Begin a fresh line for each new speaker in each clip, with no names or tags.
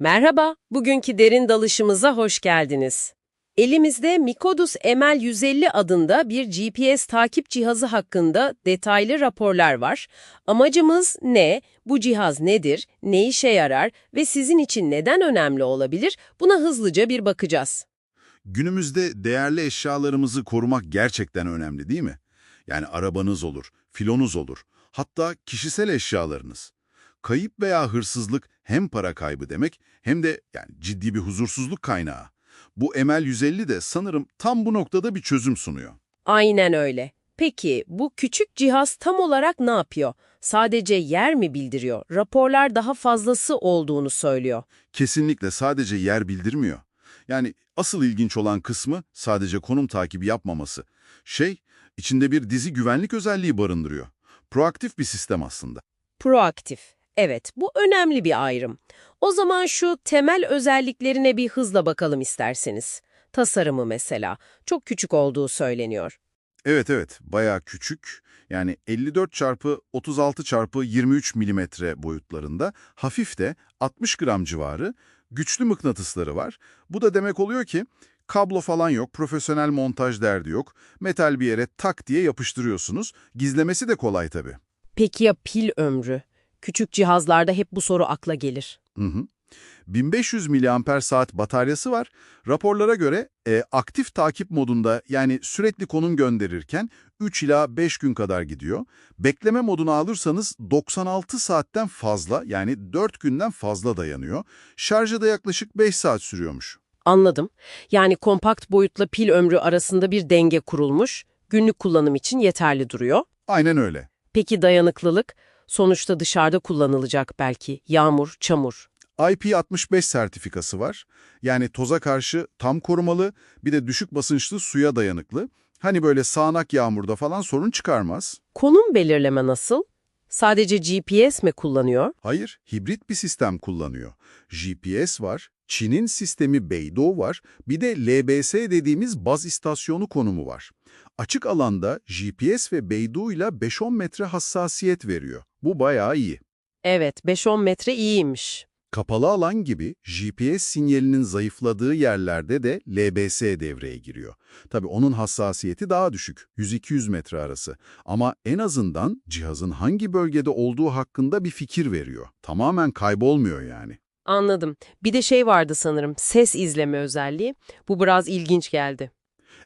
Merhaba, bugünkü derin dalışımıza hoş geldiniz. Elimizde Mikodus ML150 adında bir GPS takip cihazı hakkında detaylı raporlar var. Amacımız ne, bu cihaz nedir, ne işe yarar ve sizin için neden önemli olabilir buna hızlıca bir bakacağız.
Günümüzde değerli eşyalarımızı korumak gerçekten önemli değil mi? Yani arabanız olur, filonuz olur, hatta kişisel eşyalarınız. Kayıp veya hırsızlık hem para kaybı demek hem de yani ciddi bir huzursuzluk kaynağı. Bu ML150 de sanırım tam bu noktada bir çözüm sunuyor.
Aynen öyle. Peki bu küçük cihaz tam olarak ne yapıyor? Sadece yer mi bildiriyor? Raporlar daha fazlası olduğunu söylüyor.
Kesinlikle sadece yer bildirmiyor. Yani asıl ilginç olan kısmı sadece konum takibi yapmaması. Şey, içinde bir dizi güvenlik özelliği barındırıyor. Proaktif bir sistem aslında.
Proaktif. Evet, bu önemli bir ayrım. O zaman şu temel özelliklerine bir hızla bakalım isterseniz. Tasarımı mesela. Çok küçük olduğu söyleniyor.
Evet evet, bayağı küçük. Yani 54 çarpı 36 çarpı 23 milimetre boyutlarında, hafif de 60 gram civarı, güçlü mıknatısları var. Bu da demek oluyor ki kablo falan yok, profesyonel montaj derdi yok. Metal bir yere tak diye yapıştırıyorsunuz. Gizlemesi de kolay tabii.
Peki ya pil ömrü? Küçük cihazlarda hep bu soru akla gelir.
Hı hı. 1500 miliamper saat bataryası var. Raporlara göre e, aktif takip modunda yani sürekli konum gönderirken 3 ila 5 gün kadar gidiyor. Bekleme modunu alırsanız 96 saatten fazla yani 4 günden fazla dayanıyor. Şarjı da yaklaşık 5 saat sürüyormuş.
Anladım. Yani kompakt boyutla pil ömrü arasında bir denge kurulmuş, günlük kullanım için yeterli duruyor.
Aynen öyle.
Peki dayanıklılık? Sonuçta dışarıda kullanılacak belki. Yağmur, çamur.
IP65 sertifikası var. Yani toza karşı tam korumalı, bir de düşük basınçlı suya dayanıklı. Hani böyle sağanak yağmurda falan sorun çıkarmaz.
Konum belirleme nasıl? Sadece GPS mi kullanıyor?
Hayır, hibrit bir sistem kullanıyor. GPS var, Çin'in sistemi Beidou var, bir de LBS dediğimiz baz istasyonu konumu var. Açık alanda GPS ve Beidou ile 5-10 metre hassasiyet veriyor. Bu bayağı iyi.
Evet, 5-10 metre iyiymiş.
Kapalı alan gibi GPS sinyalinin zayıfladığı yerlerde de LBS devreye giriyor. Tabii onun hassasiyeti daha düşük, 100-200 metre arası. Ama en azından cihazın hangi bölgede olduğu hakkında bir fikir veriyor. Tamamen kaybolmuyor yani.
Anladım. Bir de şey vardı sanırım, ses izleme özelliği. Bu biraz ilginç geldi.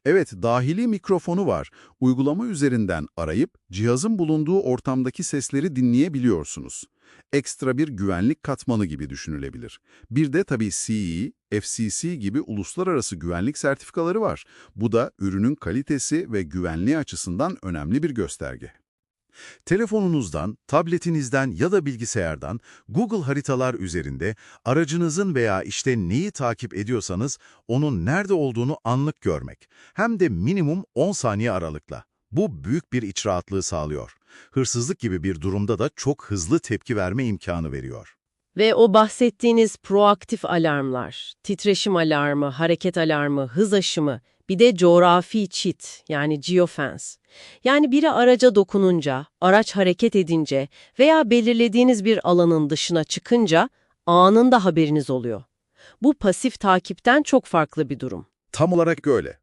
Evet, dahili mikrofonu var. Uygulama üzerinden arayıp cihazın bulunduğu ortamdaki sesleri dinleyebiliyorsunuz. Ekstra bir güvenlik katmanı gibi düşünülebilir. Bir de tabii CE, FCC gibi uluslararası güvenlik sertifikaları var. Bu da ürünün kalitesi ve güvenliği açısından önemli bir gösterge. Telefonunuzdan, tabletinizden ya da bilgisayardan Google haritalar üzerinde aracınızın veya işte neyi takip ediyorsanız onun nerede olduğunu anlık görmek. Hem de minimum 10 saniye aralıkla. Bu büyük bir iç rahatlığı sağlıyor. Hırsızlık gibi bir durumda da çok hızlı tepki verme imkanı veriyor.
Ve o bahsettiğiniz proaktif alarmlar, titreşim alarmı, hareket alarmı, hız aşımı, bir de coğrafi çit yani geofence. Yani biri araca dokununca, araç hareket edince veya belirlediğiniz bir alanın dışına çıkınca anında haberiniz oluyor. Bu pasif takipten çok farklı bir durum.
Tam olarak öyle.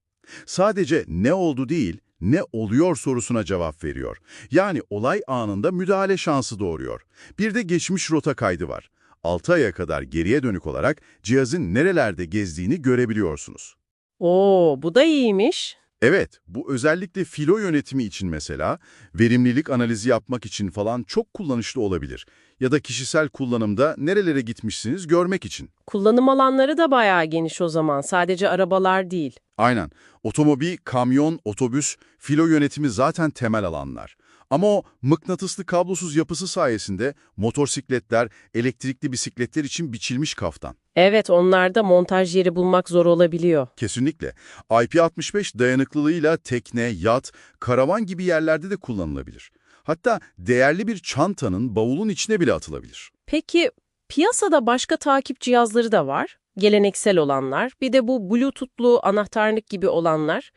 Sadece ne oldu değil, ne oluyor sorusuna cevap veriyor. Yani olay anında müdahale şansı doğuruyor. Bir de geçmiş rota kaydı var. 6 aya kadar geriye dönük olarak cihazın nerelerde gezdiğini görebiliyorsunuz.
Oo, bu da iyiymiş.
Evet, bu özellikle filo yönetimi için mesela, verimlilik analizi yapmak için falan çok kullanışlı olabilir. Ya da kişisel kullanımda nerelere gitmişsiniz görmek için.
Kullanım alanları da bayağı geniş o zaman. Sadece arabalar değil.
Aynen. Otomobil, kamyon, otobüs, filo yönetimi zaten temel alanlar. Ama o mıknatıslı kablosuz yapısı sayesinde motosikletler, elektrikli bisikletler için biçilmiş kaftan.
Evet, onlarda montaj yeri bulmak zor olabiliyor.
Kesinlikle. IP65 dayanıklılığıyla tekne, yat, karavan gibi yerlerde de kullanılabilir. Hatta değerli bir çantanın bavulun içine bile atılabilir.
Peki piyasada başka takip cihazları da var. Geleneksel olanlar, bir de bu Bluetooth'lu anahtarlık gibi olanlar.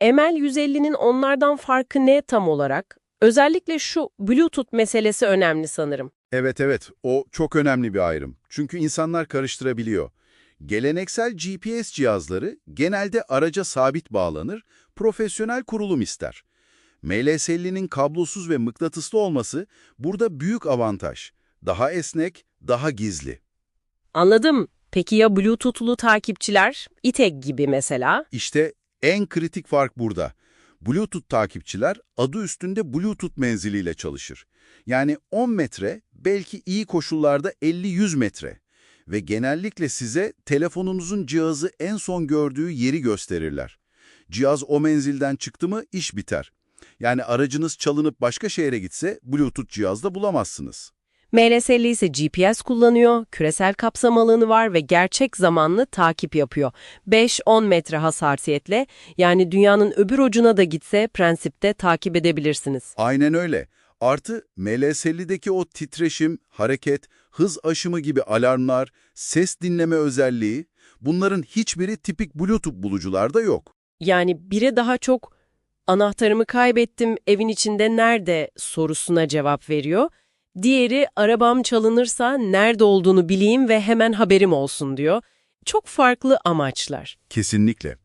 ML150'nin onlardan farkı ne tam olarak? Özellikle şu Bluetooth meselesi önemli sanırım.
Evet evet, o çok önemli bir ayrım. Çünkü insanlar karıştırabiliyor. Geleneksel GPS cihazları genelde araca sabit bağlanır, profesyonel kurulum ister. MLS'linin kablosuz ve mıknatıslı olması burada büyük avantaj. Daha esnek, daha gizli.
Anladım. Peki ya Bluetooth'lu takipçiler? iTag gibi mesela?
İşte en kritik fark burada. Bluetooth takipçiler adı üstünde Bluetooth menziliyle çalışır. Yani 10 metre, belki iyi koşullarda 50-100 metre. Ve genellikle size telefonunuzun cihazı en son gördüğü yeri gösterirler. Cihaz o menzilden çıktı mı iş biter. Yani aracınız çalınıp başka şehre gitse Bluetooth cihazda bulamazsınız.
MLS'li ise GPS kullanıyor, küresel kapsam alanı var ve gerçek zamanlı takip yapıyor. 5-10 metre hassasiyetle yani dünyanın öbür ucuna da gitse prensipte takip edebilirsiniz.
Aynen öyle. Artı MLS'lideki o titreşim, hareket, hız aşımı gibi alarmlar, ses dinleme özelliği, bunların hiçbiri tipik Bluetooth bulucularda yok.
Yani biri daha çok anahtarımı kaybettim, evin içinde nerede sorusuna cevap veriyor. Diğeri arabam çalınırsa nerede olduğunu bileyim ve hemen haberim olsun diyor. Çok farklı amaçlar.
Kesinlikle.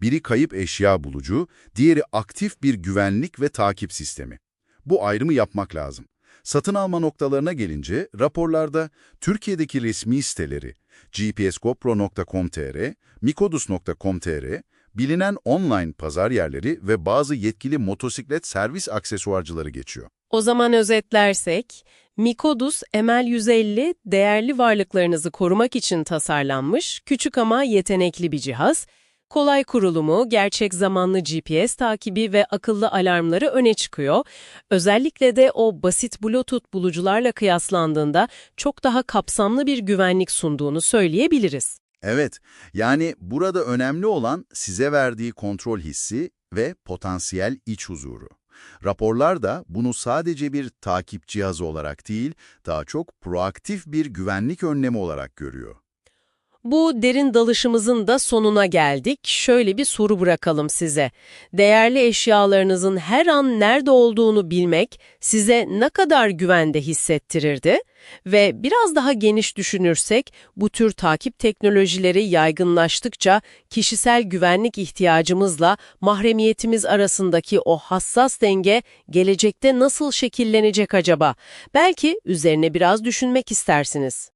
Biri kayıp eşya bulucu, diğeri aktif bir güvenlik ve takip sistemi. Bu ayrımı yapmak lazım. Satın alma noktalarına gelince raporlarda Türkiye'deki resmi siteleri gpsgopro.com.tr, mikodus.com.tr, bilinen online pazar yerleri ve bazı yetkili motosiklet servis aksesuarcıları geçiyor.
O zaman özetlersek, Mikodus ML150 değerli varlıklarınızı korumak için tasarlanmış, küçük ama yetenekli bir cihaz. Kolay kurulumu, gerçek zamanlı GPS takibi ve akıllı alarmları öne çıkıyor. Özellikle de o basit Bluetooth bulucularla kıyaslandığında çok daha kapsamlı bir güvenlik sunduğunu söyleyebiliriz.
Evet, yani burada önemli olan size verdiği kontrol hissi ve potansiyel iç huzuru. Raporlar da bunu sadece bir takip cihazı olarak değil, daha çok proaktif bir güvenlik önlemi olarak görüyor.
Bu derin dalışımızın da sonuna geldik. Şöyle bir soru bırakalım size. Değerli eşyalarınızın her an nerede olduğunu bilmek size ne kadar güvende hissettirirdi? Ve biraz daha geniş düşünürsek, bu tür takip teknolojileri yaygınlaştıkça kişisel güvenlik ihtiyacımızla mahremiyetimiz arasındaki o hassas denge gelecekte nasıl şekillenecek acaba? Belki üzerine biraz düşünmek istersiniz.